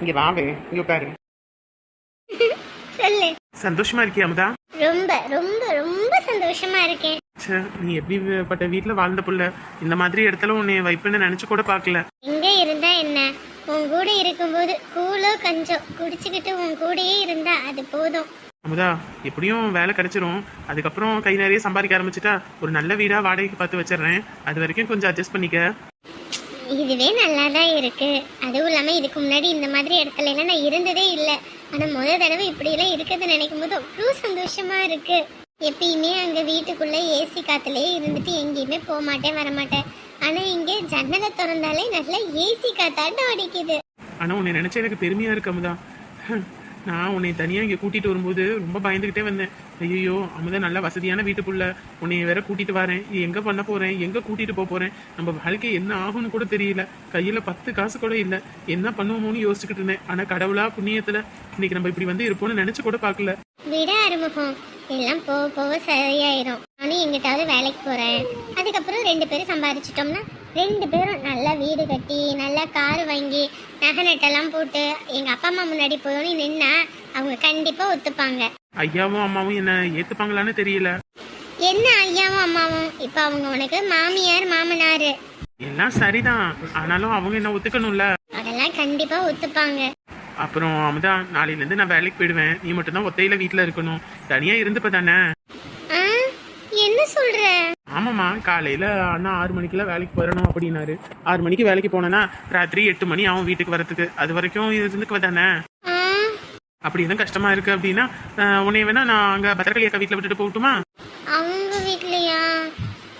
இங்க வாவே இங்க உட்காரு. சொல்லு. சந்தோஷமா இருக்கியா அமுதா? ரொம்ப ரொம்ப ரொம்ப சந்தோஷமா இருக்கேன். ச்சே நீ எப்படிப்பட்ட வீட்ல வாழ்ந்த புள்ள? இந்த மாதிரி இடத்துல உன்னை வைப்புன்னு நினைச்சு கூட பார்க்கல. எங்க இருந்தா என்ன? உன் கூட இருக்கும்போது கூழோ கஞ்சோ குடிச்சுக்கிட்டு உன் கூடயே இருந்தா அது போதும். அமுதா எப்படியும் வேலை கிடைச்சிரும். அதுக்கப்புறம் கை நிறைய சம்பாதிக்க ஆரம்பிச்சிட்டா ஒரு நல்ல வீடா வாடகைக்கு பார்த்து வச்சிடுறேன். அது வரைக்கும் கொஞ்சம் அட்ஜஸ்ட் பண்ணிக்க. இதுவே நல்லா தான் இருக்குது அதுவும் இல்லாமல் இதுக்கு முன்னாடி இந்த மாதிரி இடத்துல எல்லாம் நான் இருந்ததே இல்லை. ஆனால் முதல் தடவை இப்படி எல்லாம் இருக்கிறத நினைக்கும் போது அவ்வளோ சந்தோஷமாக இருக்குது எப்பயுமே அங்கே வீட்டுக்குள்ளே ஏசி காற்றுலேயே இருந்துட்டு எங்கேயுமே போக மாட்டேன் வரமாட்டேன் ஆனால் இங்கே ஜன்னலை திறந்தாலே நல்லா ஏசி காத்தாட்டம் அடிக்குது. ஆனால் உன்னை நினச்சா எனக்கு பெருமையாக இருக்கு அமுதா. நான் உன்னை தனியாக இங்கே கூட்டிகிட்டு வரும்போது ரொம்ப பயந்துகிட்டே வந்தேன். ஐயோ அமுதா நல்ல வசதியான வீட்டுக்குள்ள. உன்னை வேற கூட்டிட்டு வரேன். இது எங்கே பண்ண போறேன்? எங்க கூட்டிட்டு போக போறேன்? நம்ம வாழ்க்கை என்ன ஆகும்னு கூட தெரியல. கையில் பத்து காசு கூட இல்லை. என்ன பண்ணுவோமோன்னு யோசிச்சுக்கிட்டு இருந்தேன். ஆனால் கடவுளா புண்ணியத்தில் இன்னைக்கு நம்ம இப்படி வந்து இருப்போம்னு நினைச்சு கூட பார்க்கல. விட ஆரம்பிக்கும் எல்லாம் போக போக சரியாயிரும். நானும் எங்கிட்டாவது வேலைக்கு போறேன். அதுக்கப்புறம் ரெண்டு பேரும் சம்பாதிச்சிட்டோம்னா ரெண்டு பேரும் நல்லா வீடு கட்டி நல்லா கார் வாங்கி நகை நட்டெல்லாம் போட்டு எங்க அப்பா அம்மா முன்னாடி போய் நின்னா அவங்க கண்டிப்பா ஒத்துப்பாங்க. ஐயாவும் அம்மாவும் என்ன ஏத்துப்பாங்களான்னு தெரியல. என்ன ஐயாவும் அம்மாவும்? இப்ப அவங்க உனக்கு மாமியார் மாமனார். எல்லாம் சரிதான். ஆனாலும் அவங்க என்ன ஒத்துக்கணும்ல? அதெல்லாம் கண்டிப்பா ஒத்துப்பாங்க. அப்புறம் அமுதா நாளையில இருந்து நான் வேலைக்கு போயிடுவேன். நீ மட்டும்தான் ஒத்தையில வீட்டுல இருக்கணும். தனியா இருந்துப்ப தானே? என்ன சொல்ற? ஆமாம்மா காலையில அண்ணா ஆறு மணிக்கெல்லாம் வேலைக்கு வரணும் அப்படின்னாரு. ஆறு மணிக்கு வேலைக்கு போனேன்னா ராத்திரி எட்டு மணி ஆகும் வீட்டுக்கு வரதுக்கு அது வரைக்கும் இருந்துக்குவ தானே அப்படி எதுவும் கஷ்டமா இருக்கு அப்படின்னா ஆஹ், உன்னை வேணா நான் அங்க பத்திரக்காளி அக்கா வீட்டுல விட்டுட்டு போகட்டுமா? அவங்க வீட்லயா?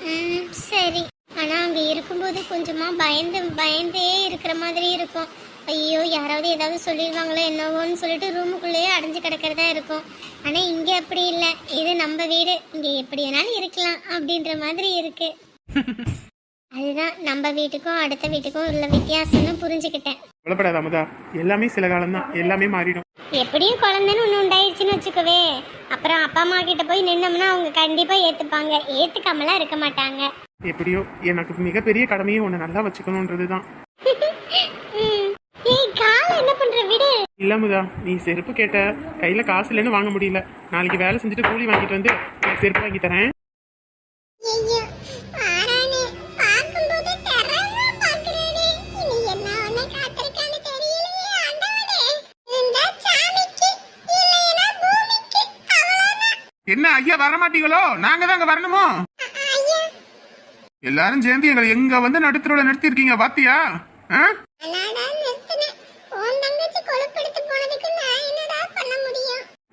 ம் சரி. ஆனா அங்க இருக்கும்போது கொஞ்சமா பயந்து பயந்தே இருக்கிற மாதிரி இருக்கும். ஐயோ யாராவது ஏதாவது சொல்லிடுவாங்களோ என்னவோன்னு சொல்லிட்டு ரூமுக்குள்ளேயே அடைஞ்சு கிடக்கிறதா இருக்கும். ஆனா இங்க அப்படி இல்லை. இது நம்ம வீடு. இங்க எப்படி வேணாலும் இருக்கலாம் அப்படின்ற மாதிரி இருக்கு. அதுதான் நம்ம வீட்டுக்கும் அடுத்த வீட்டுக்கும் உள்ள வித்தியாசம்னு புரிஞ்சுக்கிட்டேன். கவலைப்படாத அமுதா. எல்லாமே சில காலம் தான் எல்லாமே மாறிடும். எப்படியும் குழந்தைன்னு ஒன்று உண்டாயிடுச்சுன்னு வச்சுக்கவே. அப்புறம் அப்பா அம்மா கிட்ட போய் நின்னோம்னா அவங்க கண்டிப்பா ஏத்துப்பாங்க. ஏத்துக்காமலாம் இருக்க மாட்டாங்க. எப்படியோ எனக்கு மிகப்பெரிய கடமையை உன்னை நல்லா வச்சுக்கணுன்றது தான் பண்ற விடு? இல்ல அமுதா நீ செருப்பு கேட்ட கையில காசு இல்லைன்னு வாங்க முடியல. நாளைக்கு வேலை செஞ்சுட்டு கூலி வாங்கிட்டு வந்து செருப்பு வாங்கி தரேன். என்ன ஐயா வரமாட்டீங்களோ நாங்க தான் அங்க வரணுமோ? எல்லாரும் சேர்ந்து எங்களை எங்க வந்து நடுத்தரோட நிறுத்தி இருக்கீங்க பாத்தியா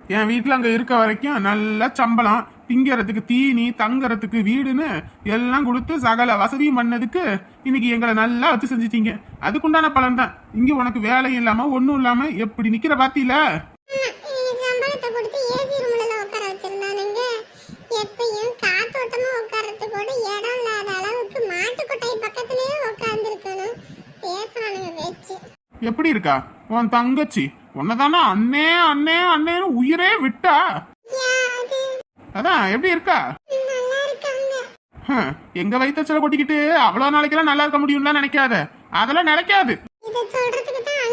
என் வீட்டுல அங்க இருக்க வரைக்கும் நல்ல சம்பளம். திங்கறதுக்கு தீனி தங்கறதுக்கு வீடுன்னு எல்லாம் கொடுத்து சகல வசதியும் பண்ணதுக்கு இன்னைக்கு எங்களை நல்லா வச்சு செஞ்சிட்டீங்க. அதுக்குண்டான பலன் தான். இங்க உனக்கு வேலையும் இல்லாம ஒண்ணும் இல்லாம எப்படி நிக்கிற பாத்தியில? எப்படி இருக்கா? உன் தங்கச்சி. உன்னதானா அண்ணே அண்ணே அண்ணேன்னு உயிரே விட்டா. அதான் எப்படி இருக்கா? இருக்காங்க எங்க வயிற்றுச்சல கொட்டிக்கிட்டு அவ்வளவு நாளைக்கெல்லாம் நல்லா இருக்க முடியும்லாம் நினைக்காத. அதெல்லாம் நினைக்காது. இத சொல்றதுக்கு தான்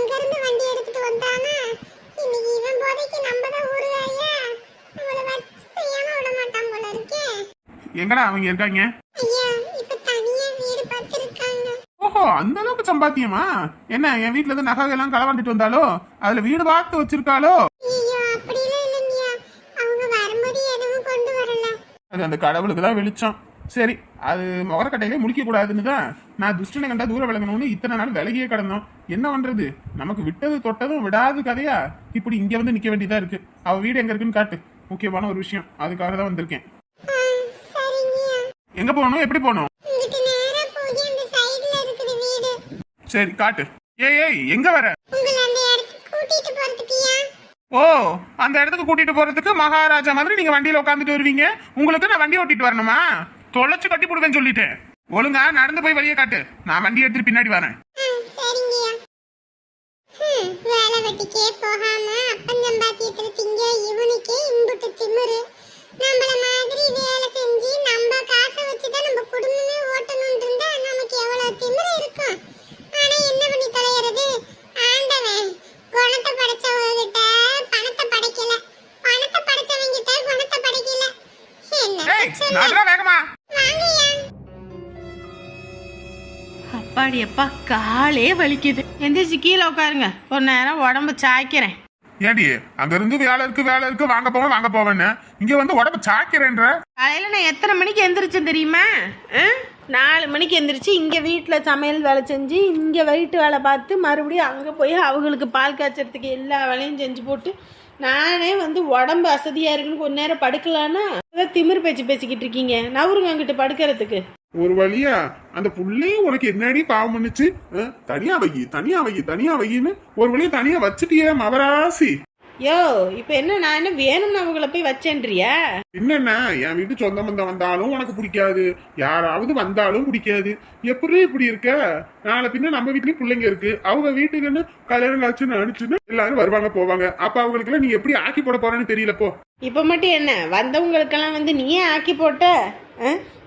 அந்த அளவுக்கு சம்பாத்தியமா? என்ன என் வீட்டுல இருந்து நகை எல்லாம் களவாண்டிட்டு வந்தாலோ? அதுல வீடு பார்த்து வச்சிருக்காளோ? அது அந்த கடவுளுக்கு தான் வெளிச்சம். சரி அது முகரக்கட்டையிலே முடிக்க கூடாதுன்னு தான் நான் துஷ்டனை கண்டா தூர விலகணும்னு இத்தனை நாள் விலகியே கிடந்தோம். என்ன பண்றது? நமக்கு விட்டது தொட்டதும் விடாது கதையா? இப்படி இங்க வந்து நிக்க வேண்டியதா இருக்கு. அவ வீடு எங்க இருக்குன்னு காட்டு. முக்கியமான ஒரு விஷயம். அதுக்காக தான் வந்திருக்கேன். எங்க போகணும்? எப்படி போகணும்? சரி காட்டு. ஏய் ஏய் எங்க வர? ஓ அந்த இடத்துக்கு கூட்டிட்டு போறதுக்கு மகாராஜா மாதிரி நீங்க வண்டியில உட்காந்துட்டு வருவீங்க? உங்களுக்கு நான் வண்டி ஓட்டிட்டு வரணுமா? தொலைச்சு கட்டி போடுவேன்னு சொல்லிட்டேன். ஒழுங்கா நடந்து போய் வழியை காட்டு. நான் வண்டி எடுத்துட்டு பின்னாடி வரேன். வேலை வெட்டிக்கே போகாம அப்பன் சம்பாத்தியத்துல திங்க இவனுக்கே இம்புட்டு திமிரு. நம்மள மாதிரி வேலை செஞ்சு நம்ம காசை வச்சுதான் நம்ம குடும்பமே ஓட்டணும் இருந்தா நமக்கு எவ்வளவு திமிரு இருக்கும்? அப்பாடி அப்பா காலே வலிக்குது. எந்திரிச்சு கீழே உட்காருங்க. ஒரு நேரம் உடம்பு சாய்க்கிறேன். ஏடி அங்க இருந்து வேலை இருக்கு வேலை இருக்கு. வாங்க போவேன் வாங்க போவேன்னு. இங்க வந்து உடம்பு சாய்க்கிறேன்ற. காலையில நான் எத்தனை மணிக்கு எந்திரிச்சேன் தெரியுமா? நாலு மணிக்கு எந்திரிச்சு இங்கே வீட்டில் சமையல் வேலை செஞ்சு இங்கே வயிற்று வேலை பார்த்து மறுபடியும் அங்கே போய் அவங்களுக்கு பால் காய்ச்சறதுக்கு எல்லா வேலையும் செஞ்சு போட்டு நானே வந்து உடம்பு அசதியாக இருக்குன்னு கொஞ்ச நேரம் படுக்கலான்னா திமிர் பேச்சு பேசிக்கிட்டு இருக்கீங்க. நவருங்க அங்கிட்டு படுக்கிறதுக்கு. ஒரு வழியா அந்த புள்ளையும் உனக்கு என்னடி பாவம் பண்ணுச்சு? தனியா வை தனியா வை தனியா வையின்னு ஒரு வழியா தனியா வச்சுட்டியே மவராசி. யோ இப்போ என்ன நான் என்ன வேணும்னு அவங்கள போய் வச்சேன்றியா? என்னென்ன என் வீட்டு சொந்த பந்தம் வந்தாலும் உனக்கு பிடிக்காது. யாராவது வந்தாலும் பிடிக்காது. எப்படி இப்படி இருக்க? நாளை பின்ன நம்ம வீட்லயும் பிள்ளைங்க இருக்கு. அவங்க வீட்டுக்குன்னு கல்யாணம் காட்சின்னு அனுப்பிச்சுன்னு எல்லாரும் வருவாங்க போவாங்க. அப்ப அவங்களுக்கு நீ எப்படி ஆக்கி போட போறேன்னு தெரியல போ. இப்போ மட்டும் என்ன வந்தவங்களுக்கெல்லாம் வந்து நீயே ஆக்கி போட்ட?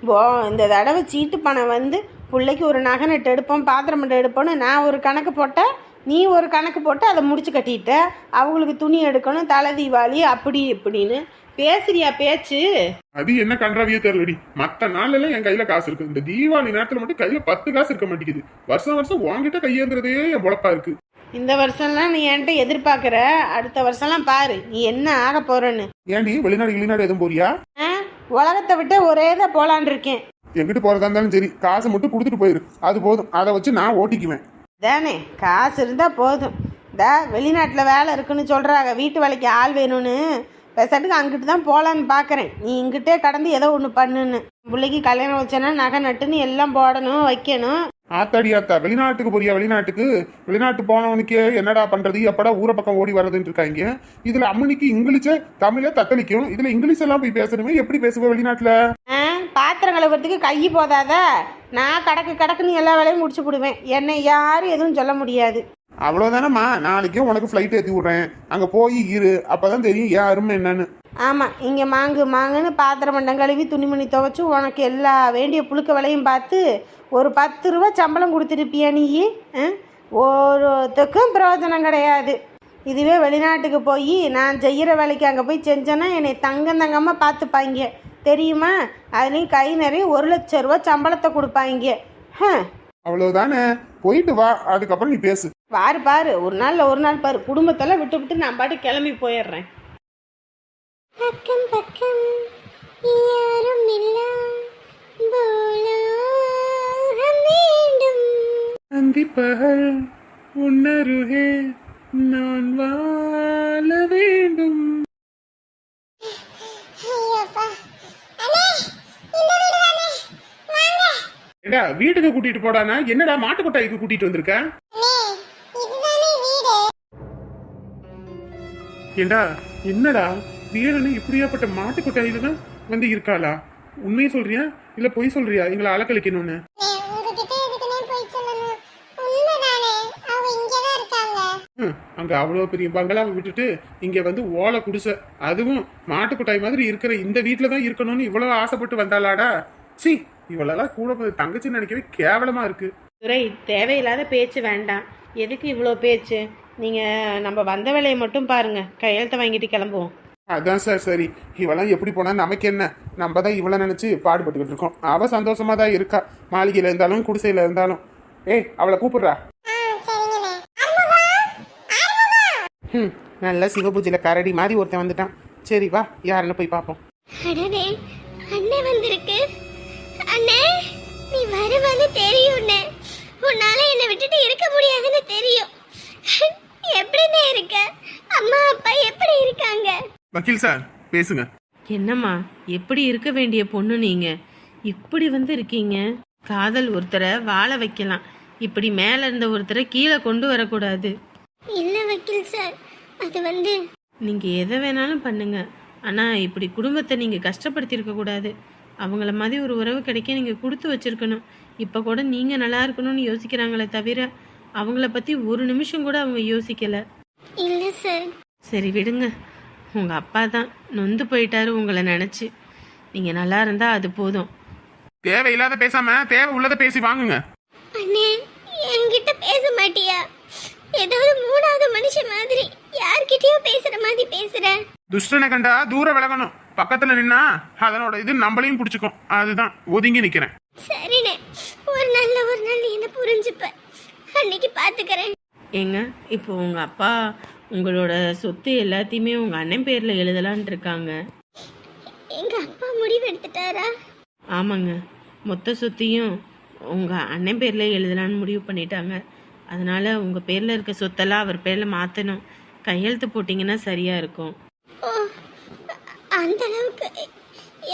போ இந்த தடவை சீட்டு பணம் வந்து பிள்ளைக்கு ஒரு நகை நட்டு எடுப்போம் பாத்திரம் மட்டும் எடுப்போம்னு நான் ஒரு கணக்கு போட்டேன் நீ ஒரு கணக்கு போட்டு அதை முடிச்சு கட்டிட்ட. அவங்களுக்கு துணி எடுக்கணும் தலை தீபாவளி அப்படி இப்படின்னு. பேசுறியா பேச்சு? அது என்ன கன்றாவியோ தெரியலடி. மத்த நாள்ல என் கையில காசு இருக்கு. இந்த தீபாவளி நேரத்துல மட்டும் கையில பத்து காசு இருக்க மாட்டேங்குது. வருஷம் வருஷம் உன்கிட்ட கையேந்துறதே என் பொழப்பா இருக்கு. இந்த வருஷம்லாம் நீ என்கிட்ட எதிர்பார்க்குற. அடுத்த வருஷம்லாம் பாரு நீ என்ன ஆக போறன்னு. ஏன்டி வெளிநாடு வெளிநாடு எதுவும் போறியா? உலகத்தை விட்டு ஒரே தான் போலான் இருக்கேன் எங்கிட்டு போறதா இருந்தாலும் சரி காசை மட்டும் கொடுத்துட்டு போயிரு. அது போதும். அதை வச்சு நான் ஓட்டிக்குவேன். தானே? காசு இருந்தால் போதும். தா வெளிநாட்டில் வேலை இருக்குன்னு சொல்கிறாங்க வீட்டு வேலைக்கு ஆள் வேணும்னு. பெசாட்டுக்கு அங்கிட்டு தான் போகலான்னு பார்க்குறேன் நீ இங்கிட்டே கடந்து ஏதோ ஒன்று பண்ணுன்னு. பிள்ளைக்கு கல்யாணம் வச்சேன்னா நகை நட்டுன்னு எல்லாம் போடணும் வைக்கணும். ஆத்தாடி ஆத்தா வெளிநாட்டுக்கு போறியா வெளிநாட்டுக்கு? வெளிநாட்டு போனவனுக்கு என்னடா பண்றது? எப்படா ஊர பக்கம் ஓடி வர்றதுன்னு இருக்காங்க. இதுல அம்மனிக்கு இங்கிலீஷ தமிழ தத்தளிக்கும். இதுல இங்கிலீஷ் எல்லாம் போய் பேசணுமே? எப்படி பேசுவ வெளிநாட்டுல? பாத்திரம் கழுவுறதுக்கு கை போதாத. நான் கடக்கு கடக்குன்னு எல்லா வேலையும் முடிச்சு விடுவேன் என்னை யாரும் எதுவும் சொல்ல முடியாது. அவ்வளவுதானம்மா? நாளைக்கே உனக்கு ஃப்ளைட் ஏத்தி விடுறேன். அங்க போய் இரு. அப்பதான் தெரியும் ஏன் அருமை என்னன்னு. ஆமாம் இங்கே மாங்கு மாங்குன்னு பாத்திரம் மண்டம் கழுவி துணிமணி துவைச்சு உனக்கு எல்லா வேண்டிய புழுக்க வேலையும் பார்த்து ஒரு பத்து ரூபா சம்பளம் கொடுத்துருப்பியா நீ? ஒருத்துக்கும் பிரயோஜனம் கிடையாது. இதுவே வெளிநாட்டுக்கு போய் நான் செய்கிற வேலைக்கு அங்கே போய் செஞ்சேன்னா என்னை தங்கம் தங்கமாக பார்த்துப்பாங்க. தெரியுமா? அதுலேயும் கை நிறைய ஒரு லட்ச ரூபா சம்பளத்தை கொடுப்பாங்க. ஹ. அவ்வளவுதானே? போயிட்டு வா. அதுக்கப்புறம் நீ பேசு. பாரு பாரு. ஒரு நாளில் ஒரு நாள் பாரு. குடும்பத்தெல்லாம் விட்டு விட்டு நான் பாட்டு கிளம்பி போயிடுறேன். பக்கம் பக்கம் யாரும் இல்ல. அந்திப்பகல் உன்னருகே நான் வாழ வேண்டும் ஐயோப்பா அண்ணே இந்த வீடு தானே வாங்க ஏடா வீட்டுக்கு கூட்டிட்டு போடானா என்னடா மாட்டு கொட்டாய்க்கு கூட்டிட்டு வந்திருக்க? ஏண்டா என்னடா? வீரனு இப்படியாப்பட்ட மாட்டு கொட்டாயில தான் வந்து இருக்காளா? உண்மையை சொல்றியா? இல்ல பொய் சொல்றியா? எங்களை அலக்கழிக்கணும்னு. அங்க அவ்வளவு பெரிய பங்களாவை விட்டுட்டு இங்க வந்து ஓலை குடிசை. அதுவும் மாட்டு கொட்டாய் மாதிரி இருக்கிற இந்த வீட்டுல தான் இருக்கணும்னு இவ்வளவு ஆசைப்பட்டு வந்தாளாடா. சி இவளெல்லாம் கூட போய் தங்கச்சின்னு நினைக்கவே கேவலமா இருக்கு. துரை தேவையில்லாத பேச்சு வேண்டாம். எதுக்கு இவ்வளோ பேச்சு? நீங்கள் நம்ம வந்த வேலையை மட்டும் பாருங்க. கையெழுத்தை வாங்கிட்டு கிளம்புவோம். அதான் சார் சரி. இவெல்லாம் எப்படி போனா நமக்கு என்ன? நம்ம தான் இவளை நினைச்சு பாடுபட்டுக்கிட்டு இருக்கோம். அவ சந்தோஷமா தான் இருக்கா. மாளிகையில இருந்தாலும் குடிசையில இருந்தாலும். ஏய் அவளை கூப்பிடுறா. ம் நல்ல சிவபூஜையில கரடி மாதிரி ஒருத்தன் வந்துட்டான். சரி வா. யாருன்னு போய் பார்ப்போம். அண்ணே வந்திருக்கு. உன்னால என்னை விட்டுட்டு இருக்க முடியாதுன்னு தெரியும். எப்படிண்ணே இருக்க? அம்மா அப்பா எப்படி இருக்காங்க? வக்கீல் சார் பேசுங்க. என்னம்மா எப்படி இருக்க வேண்டிய பொண்ணு நீங்கள் இப்படி வந்து இருக்கீங்க. காதல் ஒருத்தரை வாழ வைக்கலாம். இப்படி மேலே இருந்த ஒருத்தரை கீழே கொண்டு வரக்கூடாது. இல்ல வக்கீல் சார் அது வந்து நீங்கள் எதை வேணாலும் பண்ணுங்க. ஆனால் இப்படி குடும்பத்தை நீங்கள் கஷ்டப்படுத்தியிருக்க கூடாது. அவங்கள மாதிரி ஒரு உறவு கிடைக்க நீங்கள் கொடுத்து வச்சிருக்கணும். இப்போ கூட நீங்கள் நல்லா இருக்கணும்னு யோசிக்கிறாங்களே தவிர அவங்கள பற்றி ஒரு நிமிஷம் கூட அவங்க யோசிக்கலை. இல்ல சார். சரி விடுங்க. உங்கள் அப்பா தான் நொந்து போயிட்டாரு உங்களை நினச்சி. நீங்கள் நல்லா இருந்தால் அது போதும். தேவையில்லாத பேசாம தேவை உள்ளதை பேசி வாங்குங்க. அண்ணே என்கிட்ட பேச மாட்டியா? ஏதாவது மூணாவது மனுஷன் மாதிரி யார்கிட்டயோ பேசுற மாதிரி பேசுற. துஷ்டனை கண்டா தூர விலகணும். பக்கத்துல நின்னா அதனோட இது நம்மளையும் பிடிச்சிக்கும். அதுதான் ஒதுங்கி நிக்கிறேன். சரிண்ணே. ஒரு நல்ல ஒரு நாள் என்ன புரிஞ்சுப்ப அன்னைக்கு பாத்துக்கிறேன். ஏங்க இப்போ உங்கள் அப்பா உங்களோட சொத்து எல்லாத்தையுமே உங்கள் அண்ணன் பேரில் எழுதலான் இருக்காங்க. எங்க அப்பா முடிவு எடுத்துட்டாரா? ஆமாங்க மொத்த சொத்தையும் உங்கள் அண்ணன் பேரில் எழுதலான்னு முடிவு பண்ணிட்டாங்க. அதனால் உங்கள் பேரில் இருக்க சொத்தெல்லாம் அவர் பேரில் மாற்றணும் கையெழுத்து போட்டிங்கன்னா சரியாக இருக்கும். ஓ அந்த அளவுக்கு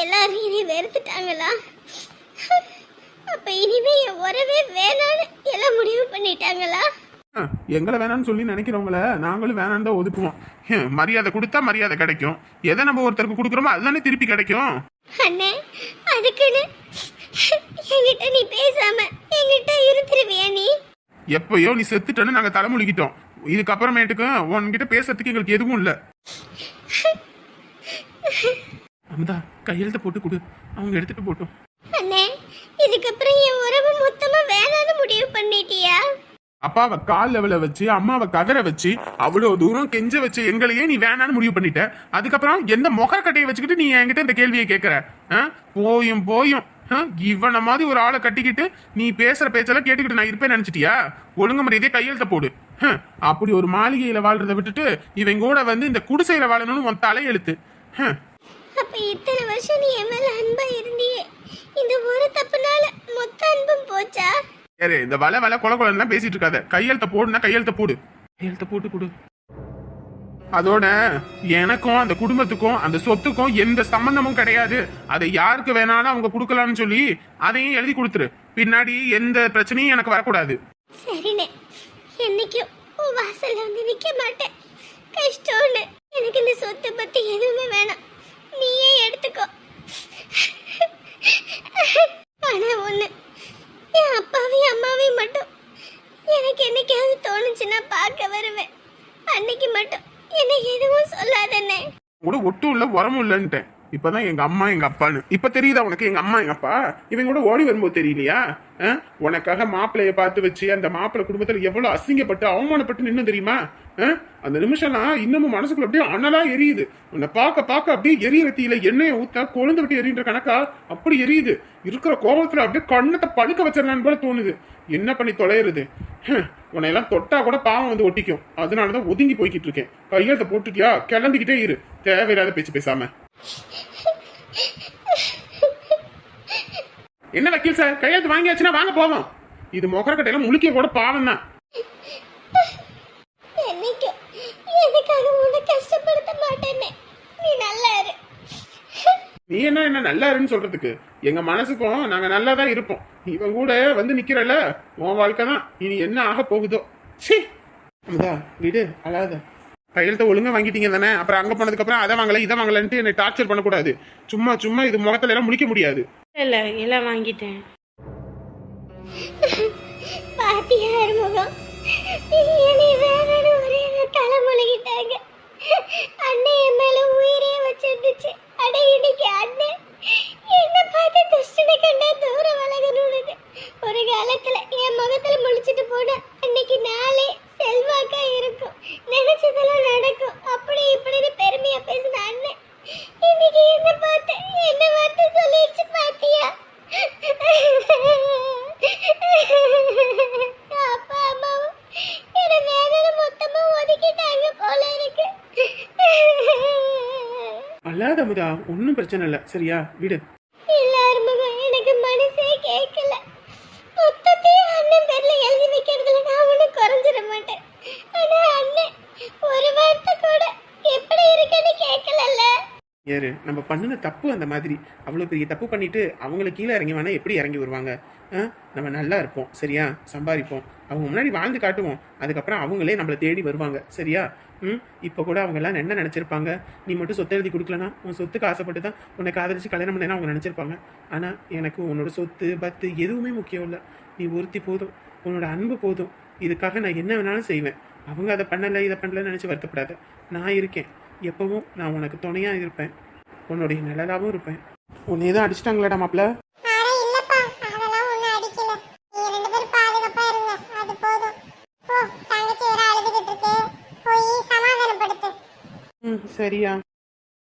எல்லாரும் இனி வெறுத்துட்டாங்களா? அப்ப இனிமே என் உறவே வேணான்னு எல்லாம் முடிவு பண்ணிட்டாங்களா? எங்களை வேணாம்னு சொல்லி நினைக்கிறவங்கள நாங்களும் வேணான்னு தான் ஒதுக்குவோம். மரியாதை கொடுத்தா மரியாதை கிடைக்கும். எதை நம்ம ஒருத்தருக்கு கொடுக்குறோமோ அதுதானே திருப்பி கிடைக்கும். அண்ணே அதுக்குன்னு என்கிட்ட நீ பேசாம என்கிட்ட இருந்துருவியா நீ? எப்பயோ நீ செத்துட்டேன்னு நாங்க தலைமுழுகிட்டோம். இதுக்கப்புறமேட்டுக்கு உன்கிட்ட பேசுறதுக்கு எங்களுக்கு எதுவும் இல்ல. அமுதா கையெழுத்த போட்டு கொடு. அவங்க எடுத்துட்டு போட்டோம் அண்ணே இதுக்கப்புறம் என் உறவு மொத்தமா வேணான்னு முடிவு பண்ணிட்டியா அப்பாவை கால் லெவல வச்சு அம்மாவை கதற வச்சு அவ்வளவு தூரம் கெஞ்ச வச்சு எங்களையே நீ வேணான்னு முடிவு பண்ணிட்ட. அதுக்கப்புறம் எந்த முகக்கட்டையை வச்சுக்கிட்டு நீ என்கிட்ட இந்த கேள்வியை கேட்கற ஆ? போயும் போயும். இவனை மாதிரி ஒரு ஆளை கட்டிக்கிட்டு நீ பேசுற பேச்செல்லாம் கேட்டுக்கிட்டு நான் இருப்பேன் நினைச்சிட்டியா? ஒழுங்கு மரியாதையே கையெழுத்த போடு. அப்படி ஒரு மாளிகையில வாழ்றதை விட்டுட்டு இவன் கூட வந்து இந்த குடிசையில வாழணும்னு உன் தலையெழுத்து. ஹம். அப்ப இத்தனை வருஷம் நீ என் மேல அன்பா இருந்தியே. இந்த ஒரு தப்புனால மொத்த அன்பும் போச்சா? சரி இந்த வலை வலை கொல கொலன்லாம் பேசிட்டு இருக்காத. கையெழுத்த போடுனா கையெழுத்த போடு. கையெழுத்த போட்டு கொடு. அதோட எனக்கும் அந்த குடும்பத்துக்கும் அந்த சொத்துக்கும் எந்த சம்பந்தமும் கிடையாது. அதை யாருக்கு வேணாலும் அவங்க கொடுக்கலாம்னு சொல்லி அதையும் எழுதி கொடுத்துரு. பின்னாடி எந்த பிரச்சனையும் எனக்கு வரக்கூடாது. சரிண்ணே. என்னைக்கும் உன் வாசல்ல வந்து நிக்க மாட்டேன். கஷ்டம்னு. எனக்கு இந்த சொத்தை பத்தி எதுவுமே வேணாம். நீயே எடுத்துக்கோ. ஆனா ஒண்ணு. என் அப்பாவையும் அம்மாவையும் மட்டும் எனக்கு என்னைக்காவது தோணுச்சுன்னா பார்க்க வருவேன். அன்னைக்கு மட்டும் என்னை எதுவும் சொல்லாதண்ணே. கூட ஒட்டும் இல்லை உரமும் இல்லைன்ட்டேன். இப்பதான் எங்க அம்மா எங்க அப்பான்னு. இப்ப தெரியுதா உனக்கு? எங்க அம்மா எங்க அப்பா? இவங்க கூட ஓடி வரும்போது தெரியலையா? ஆ? உனக்காக மாப்பிள்ளைய பார்த்து வச்சு அந்த மாப்பிள்ளை குடும்பத்துல எவ்வளவு அசிங்கப்பட்டு அவமானப்பட்டு நின்னு தெரியுமா? ஆ? அந்த நிமிஷம்லாம் இன்னமும் மனசுக்குள்ள அப்படியே அனலா எரியுது. உன்னை பார்க்க பார்க்க அப்படியே எரியற தீயில எண்ணெயை ஊத்தா கொழுந்து விட்டு எரியுற கணக்கா? அப்படி எரியுது. இருக்கிற கோபத்துல அப்படியே கண்ணத்தை பழுக்க வச்சிடலான்னு போல தோணுது. என்ன பண்ணி தொலையிறது உன்னை எல்லாம் தொட்டா கூட பாவம் வந்து ஒட்டிக்கும். அதனாலதான் ஒதுங்கி போய்கிட்டு இருக்கேன். கையெழுத்த போட்டுட்டியா? கிளம்பிக்கிட்டே இரு. தேவையில்லாத பேச்சு பேசாம. என்ன வக்கீல் சார்? கையெழுத்து வாங்கியாச்சுன்னா வாங்க போவோம். இது மொகரக்கட்டையில முழிக்க கூட பாவம் தான். நீ என்ன என்ன நல்லா இருன்னு சொல்றதுக்கு? எங்க மனசுக்கும் நாங்க நல்லா தான் இருப்போம். இவன் கூட வந்து நிக்கிறல. உன் வாழ்க்கை தான். இனி என்ன ஆக போகுதோ? சீ அமுதா விடு அழாத. கையெழுத்த ஒழுங்கா வாங்கிட்டீங்க தானே? அப்புறம் அங்க போனதுக்கு அப்புறம் அதை வாங்கல இதை வாங்கலன்ட்டு என்னை டார்ச்சர் பண்ணக்கூடாது. சும்மா சும்மா இது முகத்துல எல்லாம் முடிக்க முடியாது. இல்லை எல்லாம் வாங்கிட்டேன். பாத்தியா முகம். என்னை வேணும்னு ஒரே தலை முழுகிட்டாங்க. அண்ணன் என் மேல உயிரே வச்சிருந்துச்சு. அட இன்னைக்கு அண்ணன் என்ன பார்த்து துஷ்டனை கண்டா தூரம் விலகணும்னு ஒரு காலத்துல என் முகத்துல முழிச்சிட்டு போனா அன்னைக்கு நாளே செல்வாக்கா இருக்கும் நினைச்சதெல்லாம் நடக்கும் அப்படி இப்படின்னு பெருமையா பேசின அண்ணன் இன்னைக்கு என்ன பார்த்து என்ன வார்த்தை சொல்லிடுச்சு பாத்தியா அப்பா அம்மாவும் என்ன வேணும்னு மொத்தமா ஒதுக்கிட்டாங்க போல இருக்கு ஒன்றும் பிரச்சனை இல்லை. சரியா? விடு. இல்ல அருமகம் எனக்கு மனசே கேட்கல மொத்தத்தையும் அண்ணன் பேர்ல எழுதி வைக்கிறதுல நான் ஒன்றும் குறைஞ்சிட மாட்டேன். ஆனா அண்ணன் ஒரு வார்த்தை கூட எப்படி இருக்குன்னு கேட்கலல்ல ஏறு நம்ம பண்ணின தப்பு அந்த மாதிரி. அவ்வளோ பெரிய தப்பு பண்ணிட்டு அவங்கள கீழே இறங்கி வேணா எப்படி இறங்கி வருவாங்க? ஆ? நம்ம நல்லா இருப்போம் சரியா? சம்பாதிப்போம். அவங்க முன்னாடி வாழ்ந்து காட்டுவோம். அதுக்கப்புறம் அவங்களே நம்மளை தேடி வருவாங்க சரியா? ம் இப்போ கூட அவங்க எல்லாம் என்ன நினச்சிருப்பாங்க? நீ மட்டும் சொத்து எழுதி கொடுக்கலனா உன் சொத்துக்கு ஆசைப்பட்டு தான் உன்னை காதலிச்சு கல்யாணம் பண்ணேன்னா அவங்க நினச்சிருப்பாங்க. ஆனால் எனக்கு உன்னோட சொத்து பத்து எதுவுமே முக்கியம் இல்லை. நீ ஒருத்தி போதும். உன்னோட அன்பு போதும். இதுக்காக நான் என்ன வேணாலும் செய்வேன். அவங்க அதை பண்ணலை இதை பண்ணலன்னு நினச்சி வருத்தப்படாத. நான் இருக்கேன். எப்பவும் நான் உனக்கு துணையாக இருப்பேன். உன்னுடைய நிழலாகவும் இருப்பேன். உன்னை எதுவும் அடிச்சிட்டாங்களாடா மாப்பிள்ள அட இல்லப்பா அதெல்லாம் ஒண்ணும் அடிக்கல நீங்க ரெண்டு பேரும் பாதுகாப்பா இருங்க அது போதும் போ